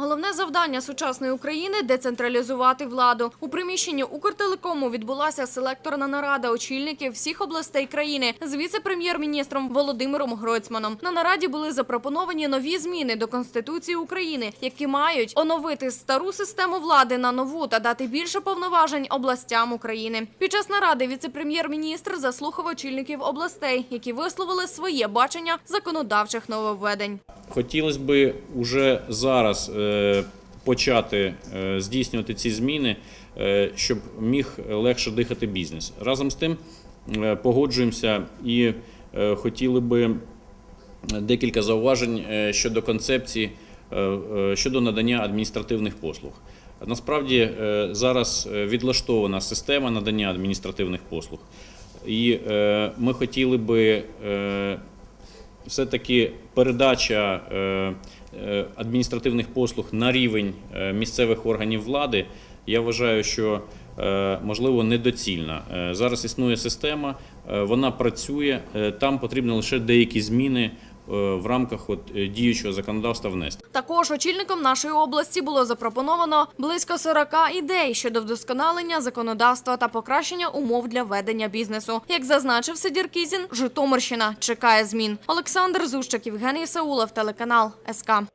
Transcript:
Головне завдання сучасної України децентралізувати владу. У приміщенні Укртелекому відбулася селекторна нарада очільників всіх областей країни з віце-прем'єр-міністром Володимиром Гройцманом. На нараді були запропоновані нові зміни до Конституції України, які мають оновити стару систему влади на нову та дати більше повноважень областям України. Під час наради віце-прем'єр-міністр заслухав очільників областей, які висловили своє бачення законодавчих нововведень. Хотілося б уже зараз е, почати е, здійснювати ці зміни, е, щоб міг легше дихати бізнес. Разом з тим погоджуємося і хотіли би декілька зауважень щодо концепції щодо надання адміністративних послуг. Насправді зараз відлаштована система надання адміністративних послуг, і ми хотіли би все-таки передача е, е, адміністративних послуг на рівень е, місцевих органів влади, я вважаю, що можливо недоцільна. Зараз існує система, вона працює, там потрібні лише деякі зміни в рамках от, е, діючого законодавства внести. Також очільником нашої області було запропоновано близько 40 ідей щодо вдосконалення законодавства та покращення умов для ведення бізнесу. Як зазначив Сидір Кізін, Житомирщина чекає змін. Олександр Зущик, Євгеній Саулов, телеканал СК.